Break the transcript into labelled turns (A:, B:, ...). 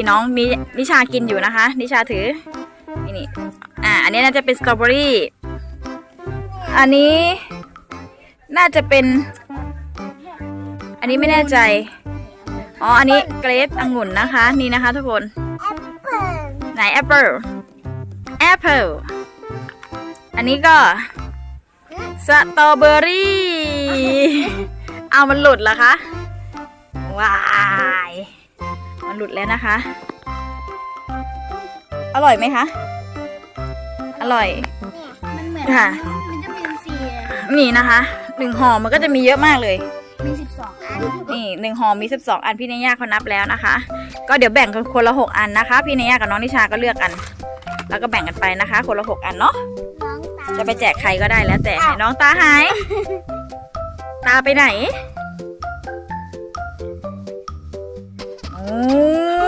A: ที่น้องนินิชากินอยู่นะคะ นิชาถือนี่นี่อ่าอันนี้น่าจะเป็นสตรอเบอรี่อันนี้น่าจะเป็น อันนี้ไม่แน่ใจ อ๋อ อันนี้เกรปองุ่นนะคะ นี่นะคะทุกคน ไหนแอปเปิลแอปเปิลอันนี้ก็สตรอเบอรี่ เอามันหลุดเหรอคะ ว้าย มันหลุดแล้วนะคะ อร่อยไหมคะ อร่อย
B: มันเหมือน
A: ค่ะ
B: มันจะเป็นสี
A: นี่นะคะหนึ่งห่อมันก็จะมีเยอะมากเลย
B: มีสิบสองอัน
A: นี่หนึ่งห่อมีสิบสองอันพี่เนย่าเขานับแล้วนะคะ ก็เดี๋ยวแบ่งกันคนละหกอันนะคะ พี่เนย่ากับน้องนิชาก็เลือกกัน แล้วก็แบ่งกันไปนะคะ คนละหกอันเนาะ
B: น้องตา
A: จะไปแจกใครก็ได้แล้วแต่ให้น้องตาหาย ตาไปไหน